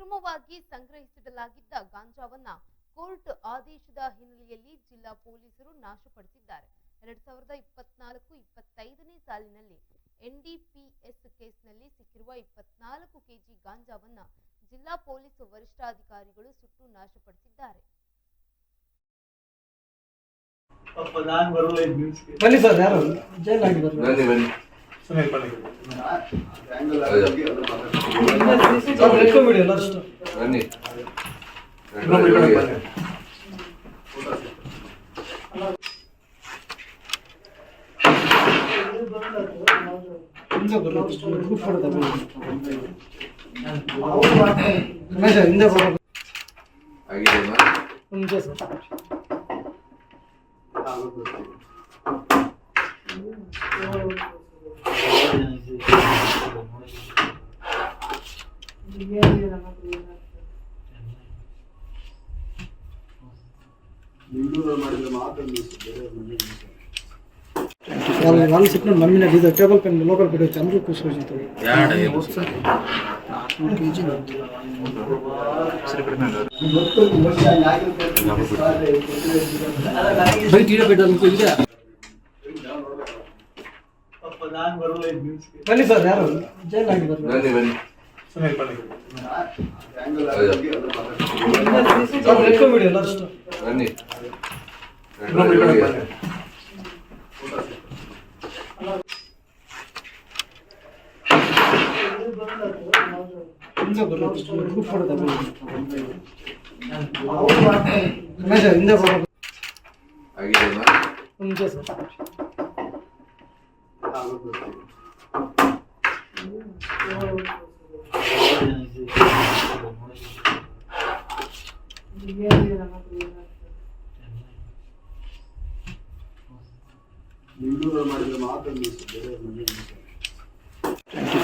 ಅಕ್ರಮವಾಗಿ ಸಂಗ್ರಹಿಸಿಡಲಾಗಿದ್ದ ಗಾಂಜಾವನ್ನ ಕೋರ್ಟ್ ಆದೇಶದ ಹಿನ್ನೆಲೆಯಲ್ಲಿ ಜಿಲ್ಲಾ ಪೊಲೀಸರು ನಾಶಪಡಿಸಿದ್ದಾರೆ. ಎರಡ್ ಸಾವಿರದ ಇಪ್ಪತ್ನಾಲ್ಕು ಇಪ್ಪತ್ತೈದನೇ ಸಾಲಿನಲ್ಲಿ ಎನ್ಡಿಪಿಎಸ್ ಕೇಸ್ನಲ್ಲಿ ಸಿಕ್ಕಿರುವ ಇಪ್ಪತ್ನಾಲ್ಕು ಕೆಜಿ ಗಾಂಜಾವನ್ನ ಜಿಲ್ಲಾ ಪೊಲೀಸ್ ವರಿಷ್ಠಾಧಿಕಾರಿಗಳು ಸುಟ್ಟು ನಾಶಪಡಿಸಿದ್ದಾರೆ. ಬನ್ನಿ ಸರ್ ಯಾರು? ಜೈಲ್ ಸುನೀಲ್ ಬನ್ನಿ ಬನ್ನಿ. ಹಿಂದೆ ಹಿಂದೆ ಸರ್. ನಾನು ಸಿಟ್ಟು ನಮ್ಮಿನ ಬೀದ table pen local pen Chandru ಬನ್ನಿ ಸರ್ ಯಾರು? ಜೈಲ್ ಆಗಿ ಬರ್ತಾರೆ. ಬನ್ನಿ ಹಿಂದೆ ರಮೇಶ ಹಿಂದೆ ಸರ್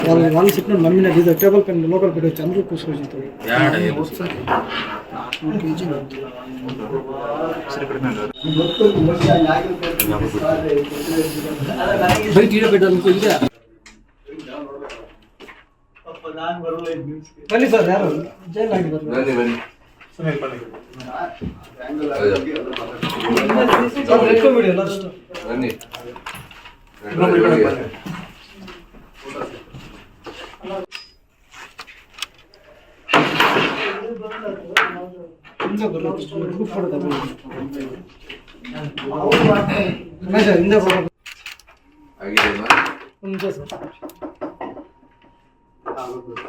వాళ్ళ వాళ్ళు చెప్పిన నమ్మిన ఇది టేబుల్ పెన్ లోకల్ పెట్టవచ్చు అందరూ కూర్చోవచ్చు బయట పెట్టాలనుకో ఇదే ಬನ್ನಿ ಸರ್ ಯಾರು? ಜೈಲ್ ಆಗಿ ಬನ್ನಿ ಬನ್ನಿ. ಸುನೀಲ್ ಬನ್ನಿ. ಸರ್ ಬನ್ನಿ ಹಿಂದೆ ಬರ್ಲಿ ಗ್ರೂಪ್ ಫೋಟೋ ತಗೊಳ್ಳಿ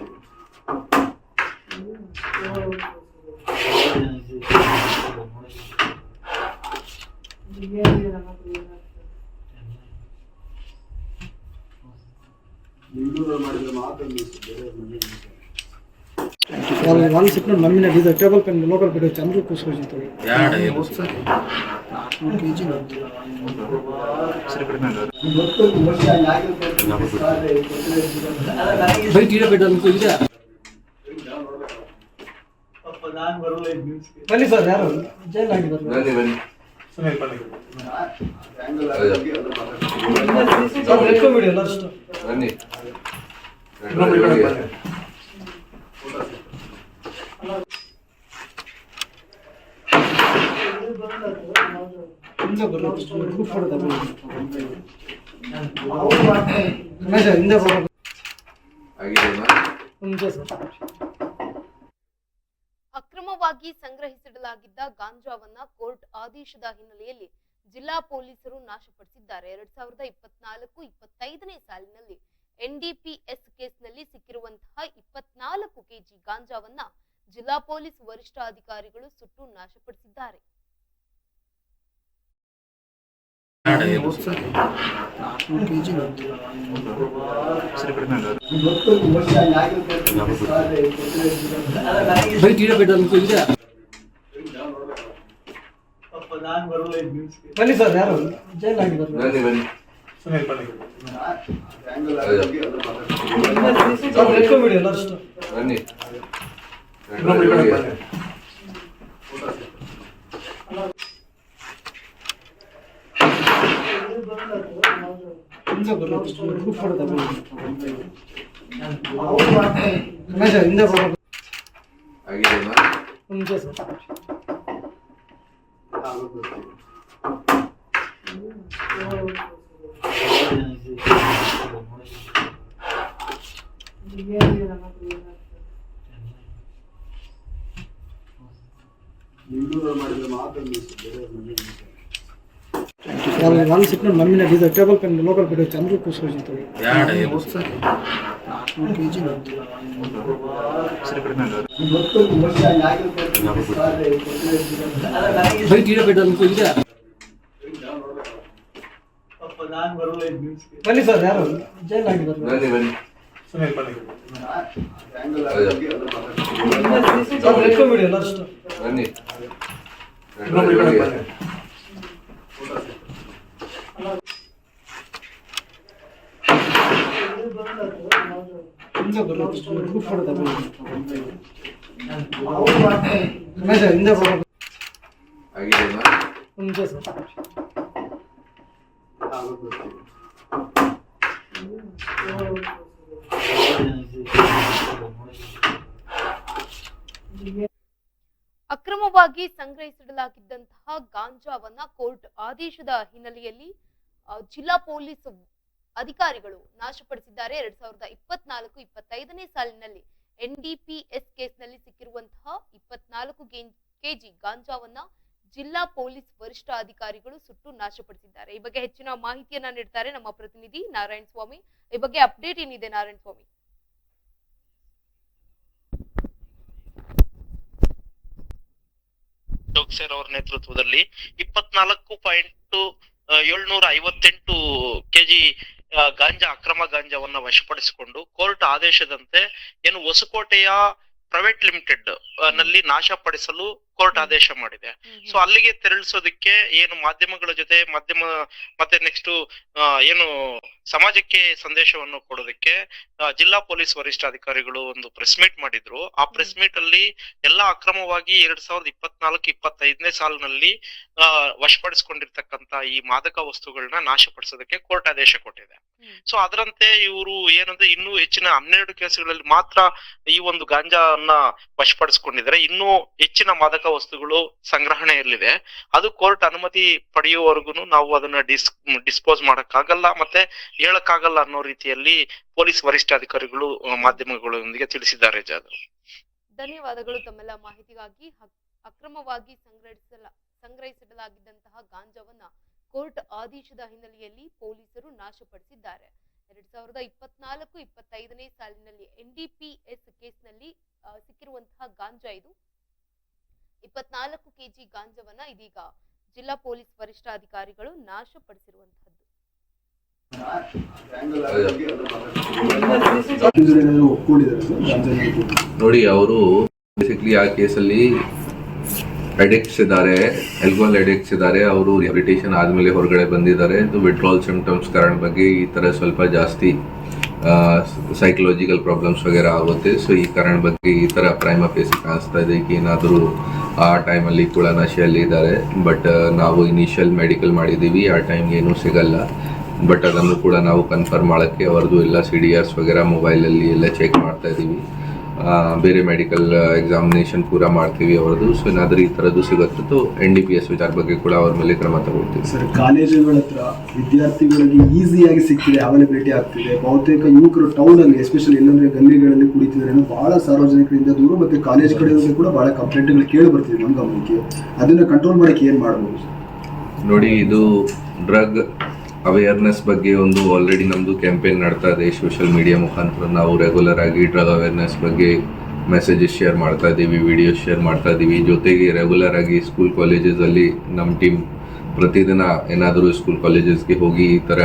ರಮೇಶ ಹಿಂದೆ ಬರೋ ಆಗಿದೆಯಾ ಮುಂಚೆ ಸರ್ వాళ్ళు వాళ్ళు చెప్పిన మమ్మీని ఇది టేబుల్ పెన్ లోకల్ పెట్టి చంద్ర కూర్చోవచ్చు కేజీ ಬರೀ ಟಿವಿ పెట్టాలి ಇದೆ ಪಾಪ ನಾನ್ ಬರಲ್ಲ ಈ ನ್ಯೂಸ್ಗೆ ಬನ್ನಿ ಸರ್ ಯಾರು ಜೈಲ್ ಆಗಿ ಬರ್ಲಿ ಬನ್ನಿ ಬನ್ನಿ ಸುನೀಲ್ ಬನ್ನಿ ಸರ್ ಇಟ್ಕೊಂಬಿಡಿ ಎಲ್ಲ ಅಷ್ಟು ಬನ್ನಿ ಹಿಂದೆ ಅಕ್ರಮವಾಗಿ ಸಂಗ್ರಹಿಸಿಡಲಾಗಿದ್ದ ಗಾಂಜಾವನ್ನ ಕೋರ್ಟ್ ಆದೇಶದ ಹಿನ್ನೆಲೆಯಲ್ಲಿ ಜಿಲ್ಲಾ ಪೊಲೀಸರು ನಾಶಪಡಿಸಿದ್ದಾರೆ. ಎರಡ್ ಸಾವಿರದ ಇಪ್ಪತ್ನಾಲ್ಕು ಇಪ್ಪತ್ತೈದನೇ ಸಾಲಿನಲ್ಲಿ ಎನ್ಡಿಪಿಎಸ್ ಕೇಸ್ನಲ್ಲಿ ಸಿಕ್ಕಿರುವಂತಹ ಇಪ್ಪತ್ನಾಲ್ಕು ಕೆಜಿ ಗಾಂಜಾವನ್ನ ಜಿಲ್ಲಾ ಪೊಲೀಸ್ ವರಿಷ್ಠಾಧಿಕಾರಿಗಳು ಸುಟ್ಟು ನಾಶಪಡಿಸಿದ್ದಾರೆ. ಬನ್ನಿ ಸರ್ ಯಾರು? ಜೈಲ್ ಆಗಿ ಬನ್ನಿ ಬನ್ನಿ. ಬನ್ನಿ ಬನ್ನಿ ಬನ್ನಿ. ಇನ್ನೊಬ್ರು ಈ ಕಡೆ ಬನ್ನಿ ಹಿಂದೆ ಬರ್ಲಿ ಗ್ರೂಪ್ ಫೋಟೋ ತಗೊಳ್ಳಿ ರಮೇಶ ಹಿಂದೆ ಬರೋ ಆಗಿದೆನಾ ಒಂದು ನಿಮಿಷ ಸರ್ ಒನ್ ಇದು table pen local pen Chandra ಕುಸ್ಕೋಜ್ ಅಂತ ಬೈಟ್ ಇದೆ ಬನ್ನಿ ಸರ್ ಯಾರು? ಜೈಲ್ ಆಗಿದ್ದಾರೆ ಬನ್ನಿ ಬನ್ನಿ. ಸುನೀಲ್ ಬನ್ನಿ. ಸರ್ ಎತ್ಕೊಂಡ್ಬಿಡಿ ಎಲ್ಲರೂ ಬನ್ನಿ. ಇನ್ನೊಬ್ರು ಈ ಕಡೆ ಬನ್ನಿ ಹಿಂದೆ ಬರೋದು ಗ್ರೂಪ್ ಫೋಟೋ ತಗೊಳ್ಳಿ ರಮೇಶ ಹಿಂದೆ ಬರೋದು ಆಗಿದೆನಾ ಒಂದು ನಿಮಿಷ ಸರ್ ಅಕ್ರಮವಾಗಿ ಸಂಗ್ರಹಿಸಿಡಲಾಗಿದ್ದಂತಹ ಗಾಂಜಾವನ್ನ ಕೋರ್ಟ್ ಆದೇಶದ ಹಿನ್ನೆಲೆಯಲ್ಲಿ ಜಿಲ್ಲಾ ಪೊಲೀಸ್ ಅಧಿಕಾರಿಗಳು ನಾಶಪಡಿಸಿದ್ದಾರೆ. ಎರಡ್ ಸಾವಿರದ ಇಪ್ಪತ್ನಾಲ್ಕು, ಇಪ್ಪತ್ತೈದನೇ ಸಾಲಿನಲ್ಲಿ ಎನ್ಡಿಪಿಎಸ್ ಕೇಸ್ನಲ್ಲಿ ಸಿಕ್ಕಿರುವಂತಹ ಇಪ್ಪತ್ನಾಲ್ಕು ಕೆಜಿ ಗಾಂಜಾವನ್ನ ಜಿಲ್ಲಾ ಪೊಲೀಸ್ ವರಿಷ್ಠ ಅಧಿಕಾರಿಗಳು ಸುಟ್ಟು ನಾಶಪಡಿಸಿದ್ದಾರೆ. ಈ ಬಗ್ಗೆ ಹೆಚ್ಚಿನ ಮಾಹಿತಿಯನ್ನ ನೀಡ್ತಾರೆ ನಮ್ಮ ಪ್ರತಿನಿಧಿ ನಾರಾಯಣ ಸ್ವಾಮಿ ಈ ಬಗ್ಗೆ ಅಪ್ಡೇಟ್ ಏನಿದೆ ನಾರಾಯಣ ಸ್ವಾಮಿ ಜೋಗ್ಸೇರ್ ಅವರ ನೇತೃತ್ವದಲ್ಲಿ ಇಪ್ಪತ್ನಾಲ್ಕು ಪಾಯಿಂಟ್ ಏಳ್ನೂರ ಐವತ್ತೆಂಟು ಕೆಜಿ ಗಾಂಜಾ, ಅಕ್ರಮ ಗಾಂಜಾವನ್ನ ವಶಪಡಿಸಿಕೊಂಡು ಕೋರ್ಟ್ ಆದೇಶದಂತೆ ಏನು ಹೊಸಕೋಟೆಯ ಪ್ರೈವೇಟ್ ಲಿಮಿಟೆಡ್ನಲ್ಲಿ ನಾಶಪಡಿಸಲು ಕೋರ್ಟ್ ಆದೇಶ ಮಾಡಿದೆ. ಸೊ ಅಲ್ಲಿಗೆ ತೆರಳಿಸೋದಕ್ಕೆ ಏನು ಮಾಧ್ಯಮಗಳ ಜೊತೆ ಮಾಧ್ಯಮ ಮತ್ತೆ ನೆಕ್ಸ್ಟ್ ಏನು ಸಮಾಜಕ್ಕೆ ಸಂದೇಶವನ್ನು ಕೊಡೋದಕ್ಕೆ ಜಿಲ್ಲಾ ಪೊಲೀಸ್ ವರಿಷ್ಠಾಧಿಕಾರಿಗಳು ಒಂದು ಪ್ರೆಸ್ ಮೀಟ್ ಮಾಡಿದ್ರು. ಆ ಪ್ರೆಸ್ ಮೀಟ್ ಅಲ್ಲಿ ಎಲ್ಲಾ ಅಕ್ರಮವಾಗಿ ಎರಡ್ ಸಾವಿರದ ಇಪ್ಪತ್ನಾಲ್ಕು ಇಪ್ಪತ್ತೈದನೇ ಸಾಲಿನಲ್ಲಿ ವಶಪಡಿಸಿಕೊಂಡಿರ್ತಕ್ಕಂತ ಈ ಮಾದಕ ವಸ್ತುಗಳನ್ನ ನಾಶಪಡಿಸೋದಕ್ಕೆ ಕೋರ್ಟ್ ಆದೇಶ ಕೊಟ್ಟಿದೆ. ಸೊ ಅದರಂತೆ ಇವರು ಏನಂದ್ರೆ ಇನ್ನೂ ಹೆಚ್ಚಿನ ಹನ್ನೆರಡು ಕೇಸುಗಳಲ್ಲಿ ಮಾತ್ರ ಈ ಒಂದು ಗಾಂಜಾವನ್ನ ವಶಪಡಿಸಿಕೊಂಡಿದ್ದಾರೆ. ಇನ್ನೂ ಹೆಚ್ಚಿನ ಮಾದಕ ವಸ್ತುಗಳು ಸಂಗ್ರಹಣೆ ಇರಲಿದೆ ಅದು ಕೋರ್ಟ್ ಅನುಮತಿ ಪಡೆಯುವವರೆಗೂ ನಾವು ಅದನ್ನ ಡಿಸ್, ಡಿಸ್ಪೋಸ್ ಮಾಡಕ್ಕಾಗಲ್ಲ ಮತ್ತೆ ಹೇಳಕ್ಕಾಗಲ್ಲ ಅನ್ನೋ ರೀತಿಯಲ್ಲಿ ಪೊಲೀಸ್ ವರಿಷ್ಠಾಧಿಕಾರಿಗಳು ಅಧಿಕಾರಿಗಳು ಮಾಧ್ಯಮಗಳೊಂದಿಗೆ ತಿಳಿಸಿದ್ದಾರೆ ಜಾಧವ್. ಧನ್ಯವಾದಗಳು ತಮ್ಮೆಲ್ಲ ಮಾಹಿತಿಗಾಗಿ. ಅಕ್ರಮವಾಗಿ ಸಂಗ್ರಹಿಸಲ ಸಂಗ್ರಹಿಸಲಾಗಿದ್ದಂತಹ ಗಾಂಜಾವನ್ನ ಕೋರ್ಟ್ ಆದೇಶದ ಹಿನ್ನೆಲೆಯಲ್ಲಿ ಪೊಲೀಸರು ನಾಶಪಡಿಸಿದ್ದಾರೆ. ಎರಡ್ ಸಾವಿರದ ಇಪ್ಪತ್ನಾಲ್ಕು ಇಪ್ಪತ್ತೈದನೇ ಸಾಲಿನಲ್ಲಿ ಎನ್ ಡಿಪಿ ಎಸ್ ಕೇಸ್ನಲ್ಲಿ ಸಿಕ್ಕಿರುವಂತಹ ಗಾಂಜಾ ಇದು. ಇಪ್ಪತ್ನಾಲ್ಕು ಕೆಜಿ ಗಾಂಜಾವನ್ನ ಇದೀಗ ಜಿಲ್ಲಾ ಪೊಲೀಸ್ ವರಿಷ್ಠಾಧಿಕಾರಿಗಳು ನಾಶಪಡಿಸಿರುವಂತಹದ್ದು ನೋಡಿ, ಅವರು ಬೇಸಿಕ್ಲಿ ಆ ಕೇಸಲ್ಲಿ ಅಡಿಕ್ಟ್ಸ್ ಇದ್ದಾರೆ ಆಲ್ಕೋಹಾಲ್ ಅಡಿಕ್ಟ್ಸ್ ಇದ್ದಾರೆ, ಅವರು ರಿಹಬಿಲಿಟೇಷನ್ ಆದಮೇಲೆ ಹೊರಗಡೆ ಬಂದಿದ್ದಾರೆ. ಇದು ವಿಡ್ರಾಲ್ ಸಿಂಪ್ಟಮ್ಸ್ ಕಾರಣ ಬಗ್ಗೆ ಈ ಥರ ಸ್ವಲ್ಪ ಜಾಸ್ತಿ ಸೈಕಲಾಜಿಕಲ್ ಪ್ರಾಬ್ಲಮ್ಸ್ ವಗೇರಾ ಆಗುತ್ತೆ. ಸೊ ಈ ಕಾರಣ ಬಗ್ಗೆ ಈ ಥರ ಪ್ರೈಮ್ ಫೇಸ್ ಕಾಣಿಸ್ತಾ ಇದೆ. ಏನಾದರೂ ಆ ಟೈಮಲ್ಲಿ ತುಳನಾಶಿಯಲ್ಲಿ ಇದ್ದಾರೆ. ಬಟ್ ನಾವು ಇನಿಷಿಯಲ್ ಮೆಡಿಕಲ್ ಮಾಡಿದ್ದೀವಿ. ಆ ಟೈಮ್ ಏನು ಸಿಗಲ್ಲ. ಬಟ್ ಅದನ್ನು ಕೂಡ ನಾವು ಕನ್ಫರ್ಮ್ ಮಾಡೋಕ್ಕೆ ಅವ್ರದ್ದು ಎಲ್ಲ ಸಿ ಡಿ ಆರ್ಸ್ ಅಲ್ಲಿ ಎಲ್ಲ ಚೆಕ್ ಮಾಡ್ತಾ ಇದ್ದೀವಿ. ಬೇರೆ ಮೆಡಿಕಲ್ ಎಕ್ಸಾಮಿನೇಷನ್ ಪೂರ ಮಾಡ್ತೀವಿ ಅವ್ರದ್ದು. ಸೊ ಏನಾದರೂ ಈ ಥರದ್ದು ಸಿಗುತ್ತೆ ಎನ್ ಡಿ ಪಿ ಎಸ್ ವಿಚಾರ ಬಗ್ಗೆ ಕೂಡ ಅವ್ರ ಮೇಲೆ ಕ್ರಮ ತಗೊಳ್ತೀವಿ. ಸರ್ ಕಾಲೇಜುಗಳ ಹತ್ರ ವಿದ್ಯಾರ್ಥಿಗಳಿಗೆ ಈಸಿಯಾಗಿ ಸಿಗ್ತಿದೆ ಅವೈಲಬಿಲಿಟಿ ಆಗ್ತಿದೆ. ಬಹುತೇಕ ಯುವಕರು ಟೌನ್ ಅಲ್ಲಿ ಎಸ್ಪೆಷಲಿ ಎಲ್ಲಂದ್ರೆ ಗಲ್ಲಿಗಳಲ್ಲಿ ಕುಡಿತಿದ್ದಾರೆ ಅನ್ನೋ ಬಹಳ ಸಾರ್ವಜನಿಕರಿಂದ ದೂರ ಮತ್ತೆ ಕಾಲೇಜ್ ಕಡೆಯಿಂದ ಕೂಡ ಬಹಳ ಕಂಪ್ಲೇಂಟ್ಗಳು ಕೇಳಿ ಬರ್ತಿದೆ ನಮ್ಮ ಗಮನಕ್ಕೆ. ಅದನ್ನ ಕಂಟ್ರೋಲ್ ಮಾಡಕ್ಕೆ ಏನು ಮಾಡಬಹುದು ನೋಡಿ ಇದು ಡ್ರಗ್ ಅವೇರ್ನೆಸ್ ಬಗ್ಗೆ ಒಂದು ಆಲ್ರೆಡಿ ನಮ್ಮದು ಕ್ಯಾಂಪೇನ್ ನಡ್ತಾ ಇದೆ ಸೋಷಿಯಲ್ ಮೀಡಿಯಾ ಮುಖಾಂತರ. ನಾವು ರೆಗ್ಯುಲರ್ ಆಗಿ ಡ್ರಗ್ ಅವೇರ್ನೆಸ್ ಬಗ್ಗೆ ಮೆಸೇಜಸ್ ಶೇರ್ ಮಾಡ್ತಾ ಇದ್ದೀವಿ ವಿಡಿಯೋಸ್ ಶೇರ್ ಮಾಡ್ತಾ ಇದ್ದೀವಿ ಜೊತೆಗೆ ರೆಗ್ಯುಲರ್ ಆಗಿ ಸ್ಕೂಲ್ ಕಾಲೇಜಸಲ್ಲಿ ನಮ್ಮ ಟೀಮ್ ಪ್ರತಿದಿನ ಏನಾದರೂ ಸ್ಕೂಲ್ ಕಾಲೇಜಸ್ಗೆ ಹೋಗಿ ಈ ಥರ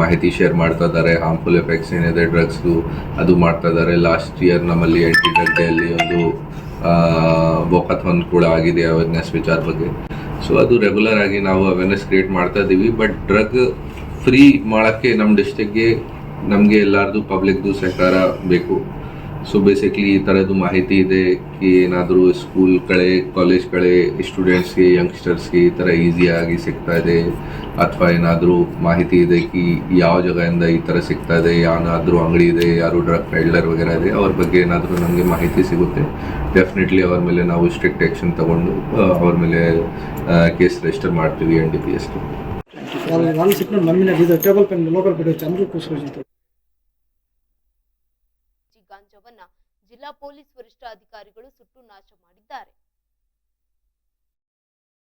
ಮಾಹಿತಿ ಶೇರ್ ಮಾಡ್ತಾ ಇದ್ದಾರೆ. ಹಾರ್ಮ್ಫುಲ್ ಎಫೆಕ್ಟ್ಸ್ ಏನಿದೆ ಡ್ರಗ್ಸ್ದು ಅದು ಮಾಡ್ತಾ ಇದ್ದಾರೆ. ಲಾಸ್ಟ್ ಇಯರ್ ನಮ್ಮಲ್ಲಿ ಆ್ಯಂಟಿ ಡ್ರಗ್ ಡೇಯಲ್ಲಿ ಒಂದು ಬೋಕಥಾನ್ ಕೂಡ ಆಗಿದೆ ಅವೇರ್ನೆಸ್ ವಿಚಾರ ಬಗ್ಗೆ. ಸೊ ಅದು ರೆಗ್ಯುಲರ್ ಆಗಿ ನಾವು ಅವೇರ್ನೆಸ್ ಕ್ರಿಯೇಟ್ ಮಾಡ್ತಾ ಇದ್ದೀವಿ ಬಟ್ ಡ್ರಗ್ ಫ್ರೀ ಮಾಡೋಕ್ಕೆ ನಮ್ಮ ಡಿಸ್ಟಿಕ್ಗೆ ನಮಗೆ ಎಲ್ಲರದು ಪಬ್ಲಿಕ್ದು ಸಹಕಾರ ಬೇಕು. ಸೊ ಬೇಸಿಕ್ಲಿ ಈ ಥರದ್ದು ಮಾಹಿತಿ ಇದೆ ಕಿ ಏನಾದರೂ ಸ್ಕೂಲ್ ಕಡೆ ಕಾಲೇಜ್ ಕಡೆ ಸ್ಟೂಡೆಂಟ್ಸ್ಗೆ ಯಂಗ್ಸ್ಟರ್ಸ್ಗೆ ಈ ಥರ ಈಸಿಯಾಗಿ ಸಿಗ್ತಾ ಇದೆ ಅಥವಾ ಏನಾದರೂ ಮಾಹಿತಿ ಇದೆ ಕಿ ಯಾವ ಜಾಗದಿಂದ ಈ ಥರ ಸಿಗ್ತಾ ಇದೆ ಯಾವಾದರೂ ಅಂಗಡಿ ಇದೆ, ಯಾರು ಡ್ರಗ್ ಪೆಡ್ಲರ್ ವಗೇರೆ ಇದೆ, ಅವ್ರ ಬಗ್ಗೆ ಏನಾದರೂ ನಮಗೆ ಮಾಹಿತಿ ಸಿಗುತ್ತೆ. ಡೆಫಿನೆಟ್ಲಿ ಅವ್ರ ಮೇಲೆ ನಾವು ಸ್ಟ್ರಿಕ್ಟ್ ಆ್ಯಕ್ಷನ್ ತಗೊಂಡು ಅವ್ರ ಮೇಲೆ ಕೇಸ್ ರಿಜಿಸ್ಟರ್ ಮಾಡ್ತೀವಿ ಎನ್ ಡಿ ಪಿ ಎಸ್ಗೆ వాళ్ళు వన్ సిక్స్ నమ్మిన ఇది టేబుల్ పెన్ లోకల్ పెట్టే చంద్ర కూర్చోజితో ಈ ಗಾಂಜಾವನ್ನ ಜಿಲ್ಲಾ ಪೊಲೀಸ್ ವರಿಷ್ಠಾಧಿಕಾರಿಗಳು ಸುಟ್ಟು ನಾಶ ಮಾಡಿದ್ದಾರೆ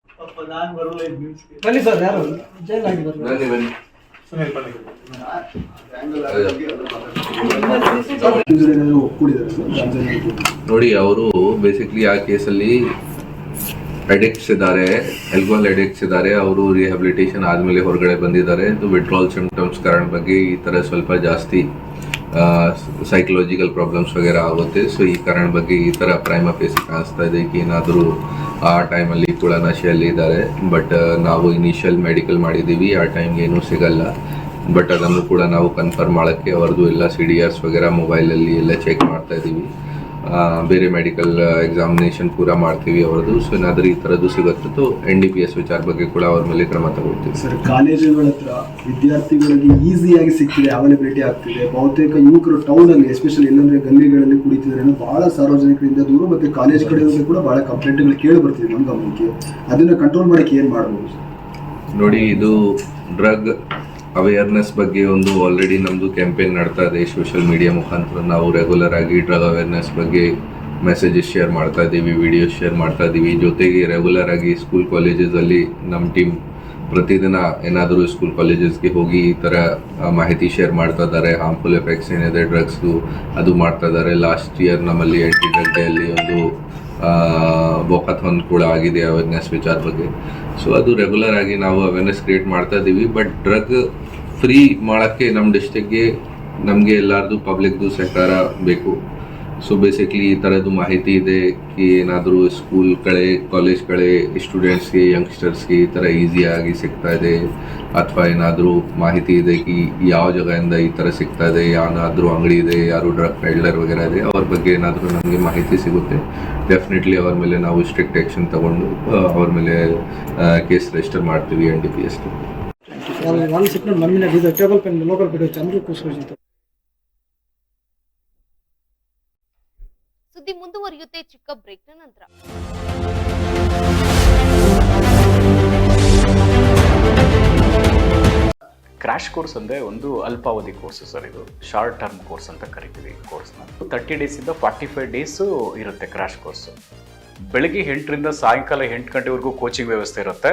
ಪಾಪ ನಾನ್ ಬರಲ್ಲ ಇದು ನ್ಯೂಸ್ಗೆ ಬನ್ನಿ ಸರ್ ಯಾರು ಜೈಲ್ ಆಗಿದ್ದಾರೆ ಬನ್ನಿ ಬನ್ನಿ ಸುನೀಲ್ ಬನ್ನಿ ಏನಾದ್ರು ಒಪ್ಕೊಂಡಿದ್ದಾರೆ ಸರ್ ಗಾಂಜಾ ನೋಡಿ ಅವರು ಬೇಸಿಕ್ಲಿ ಆ ಕೇಸಲ್ಲಿ ಅಡಿಕ್ಟ್ಸ್ ಇದ್ದಾರೆ ಎಲ್ಕೋಲ್ ಅಡಿಕ್ಟ್ಸ್ ಇದ್ದಾರೆ, ಅವರು ರಿಹ್ಯಾಬಿಲಿಟೇಷನ್ ಆದಮೇಲೆ ಹೊರಗಡೆ ಬಂದಿದ್ದಾರೆ. ಇದು ವಿಡ್ರಾಲ್ ಸಿಂಪ್ಟಮ್ಸ್ ಕಾರಣ ಬಗ್ಗೆ ಈ ಥರ ಸ್ವಲ್ಪ ಜಾಸ್ತಿ ಸೈಕಲಾಜಿಕಲ್ ಪ್ರಾಬ್ಲಮ್ಸ್ ವಗೇರ ಆಗುತ್ತೆ. ಸೊ ಈ ಕಾರಣ ಬಗ್ಗೆ ಈ ಥರ ಪ್ರೈಮ ಫೇಸ್ ಕಾಣಿಸ್ತಾ ಇದೆ. ಏನಾದರೂ ಆ ಟೈಮಲ್ಲಿ ಕೂಡ ನಶೆಯಲ್ಲಿ ಇದ್ದಾರೆ. ಬಟ್ ನಾವು ಇನಿಷಿಯಲ್ ಮೆಡಿಕಲ್ ಮಾಡಿದ್ದೀವಿ. ಆ ಟೈಮ್ಗೆ ಏನೂ ಸಿಗಲ್ಲ. ಬಟ್ ಅದನ್ನು ಕೂಡ ನಾವು ಕನ್ಫರ್ಮ್ ಮಾಡೋಕ್ಕೆ ಅವ್ರದ್ದು ಎಲ್ಲ ಸಿ ಡಿ ಆರ್ಸ್ ವಗೇರ ಮೊಬೈಲಲ್ಲಿ ಎಲ್ಲ ಚೆಕ್ ಮಾಡ್ತಾ ಇದ್ದೀವಿ. ಬೇರೆ ಮೆಡಿಕಲ್ ಎಕ್ಸಾಮಿನೇಷನ್ ಪೂರ ಮಾಡ್ತೀವಿ ಅವ್ರದ್ದು. ಸೊ ಏನಾದರೂ ಈ ಥರದ್ದು ಸಿಗುತ್ತೆ ಎನ್ ಡಿ ಪಿ ಎಸ್ ವಿಚಾರ ಬಗ್ಗೆ ಕೂಡ ಅವ್ರ ಮೇಲೆ ಕ್ರಮ ತಗೊಳ್ತೀವಿ. ಸರ್ ಕಾಲೇಜುಗಳ ಹತ್ರ ವಿದ್ಯಾರ್ಥಿಗಳಿಗೆ ಈಸಿಯಾಗಿ ಸಿಕ್ಕಿದೆ ಅವೈಲೇಬಿಲಿಟಿ ಆಗ್ತಿದೆ. ಬಹುತೇಕ ಯುವಕರು ಟೌನ್ ಅಲ್ಲಿ ಎಸ್ಪೆಷಲಿ ಎಲ್ಲಂದ್ರೆ ಗಲ್ಲಿಗಳಲ್ಲಿ ಕುಡಿತಿದ್ರೆ ಬಹಳ ಸಾರ್ವಜನಿಕರಿಂದ ದೂರ ಮತ್ತೆ ಕಾಲೇಜ್ ಕಡೆಯಿಂದ ಕೂಡ ಬಹಳ ಕಂಪ್ಲೇಂಟ್ಗಳು ಕೇಳಿ ಬರ್ತಿದೆ ನಮ್ಮ ಗಮನಕ್ಕೆ. ಅದನ್ನ ಕಂಟ್ರೋಲ್ ಮಾಡಕ್ಕೆ ಏನು ಮಾಡ್ಬೋದು ಸರ್? ನೋಡಿ ಇದು ಡ್ರಗ್ ಅವೇರ್ನೆಸ್ ಬಗ್ಗೆ ಒಂದು ಆಲ್ರೆಡಿ ನಮ್ಮದು ಕ್ಯಾಂಪೇನ್ ನಡ್ತಾ ಇದೆ ಸೋಷಿಯಲ್ ಮೀಡಿಯಾ ಮುಖಾಂತರ. ನಾವು ರೆಗ್ಯುಲರ್ ಆಗಿ ಡ್ರಗ್ ಅವೇರ್ನೆಸ್ ಬಗ್ಗೆ ಮೆಸೇಜಸ್ ಶೇರ್ ಮಾಡ್ತಾ ಇದ್ದೀವಿ ವಿಡಿಯೋಸ್ ಶೇರ್ ಮಾಡ್ತಾ ಇದ್ದೀವಿ ಜೊತೆಗೆ ರೆಗ್ಯುಲರ್ ಆಗಿ ಸ್ಕೂಲ್ ಕಾಲೇಜಸಲ್ಲಿ ನಮ್ಮ ಟೀಮ್ ಪ್ರತಿದಿನ ಏನಾದರೂ ಸ್ಕೂಲ್ ಕಾಲೇಜಸ್ಗೆ ಹೋಗಿ ಈ ಥರ ಮಾಹಿತಿ ಶೇರ್ ಮಾಡ್ತಾ ಇದ್ದಾರೆ. ಹಾರ್ಮ್ಫುಲ್ ಎಫೆಕ್ಟ್ಸ್ ಏನಿದೆ ಡ್ರಗ್ಸ್ದು ಅದು ಮಾಡ್ತಾ ಇದ್ದಾರೆ. ಲಾಸ್ಟ್ ಇಯರ್ ನಮ್ಮಲ್ಲಿ ಆ್ಯಂಟಿ ಡ್ರಗ್ ಒಂದು ಬೋಕಾಥಾನ್ ಕೂಡ ಆಗಿದೆ ಅವೇರ್ನೆಸ್ ವಿಚಾರ ಬಗ್ಗೆ. ಸೊ ಅದು ರೆಗ್ಯುಲರ್ ಆಗಿ ನಾವು ಅವೇರ್ನೆಸ್ ಕ್ರಿಯೇಟ್ ಮಾಡ್ತಾ ಇದ್ದೀವಿ ಬಟ್ ಡ್ರಗ್ ಫ್ರೀ ಮಾಡೋಕ್ಕೆ ನಮ್ಮ ಡಿಸ್ಟಿಕ್ಗೆ ನಮಗೆ ಎಲ್ಲರದು ಪಬ್ಲಿಕ್ದು ಸಹಕಾರ ಬೇಕು. ಸೊ ಬೇಸಿಕ್ಲಿ ಈ ಥರದ್ದು ಮಾಹಿತಿ ಇದೆ ಕಿ ಏನಾದರೂ ಸ್ಕೂಲ್ ಕಡೆ ಕಾಲೇಜ್ ಕಡೆ ಸ್ಟೂಡೆಂಟ್ಸ್ಗೆ ಯಂಗ್ಸ್ಟರ್ಸ್ಗೆ ಈ ಥರ ಈಸಿಯಾಗಿ ಸಿಗ್ತಾ ಇದೆ ಅಥವಾ ಏನಾದರೂ ಮಾಹಿತಿ ಇದೆ ಕಿ ಯಾವ ಜಾಗದಿಂದ ಈ ಥರ ಸಿಗ್ತಾ ಇದೆ, ಯಾವ್ದಾದ್ರೂ ಅಂಗಡಿ ಇದೆ, ಯಾರು ಡ್ರಗ್ ಪೆಡ್ಲರ್ ವಗೇರೆ ಇದೆ, ಅವ್ರ ಬಗ್ಗೆ ಏನಾದರೂ ನಮಗೆ ಮಾಹಿತಿ ಸಿಗುತ್ತೆ. ಡೆಫಿನೆಟ್ಲಿ ಅವ್ರ ಮೇಲೆ ನಾವು ಸ್ಟ್ರಿಕ್ಟ್ ಆ್ಯಕ್ಷನ್ ತಗೊಂಡು ಅವ್ರ ಮೇಲೆ ಕೇಸ್ ರಿಜಿಸ್ಟರ್ ಮಾಡ್ತೀವಿ ಎನ್ ಡಿ ಪಿ ಎಸ್ಗೆ ಮುಂದುವರಿಯುತ್ತೆ ಚಿಕ್ಕ ಬ್ರೇಕ್ನ ನಂತರ. ಕ್ರ್ಯಾಶ್ ಕೋರ್ಸ್ ಅಂದರೆ ಒಂದು ಅಲ್ಪಾವಧಿ ಕೋರ್ಸ್ ಸರ್ ಇದು ಶಾರ್ಟ್ ಟರ್ಮ್ ಕೋರ್ಸ್ ಅಂತ ಕರಿತೀವಿ ಈ ಕೋರ್ಸ್ನ ತರ್ಟಿ ಡೇಸಿಂದ ಫಾರ್ಟಿ ಫೈವ್ ಡೇಸು ಇರುತ್ತೆ ಕ್ರ್ಯಾಶ್ ಕೋರ್ಸು ಬೆಳಗ್ಗೆ ಎಂಟರಿಂದ ಸಾಯಂಕಾಲ ಎಂಟು ಗಂಟೆವರೆಗೂ ಕೋಚಿಂಗ್ ವ್ಯವಸ್ಥೆ ಇರುತ್ತೆ.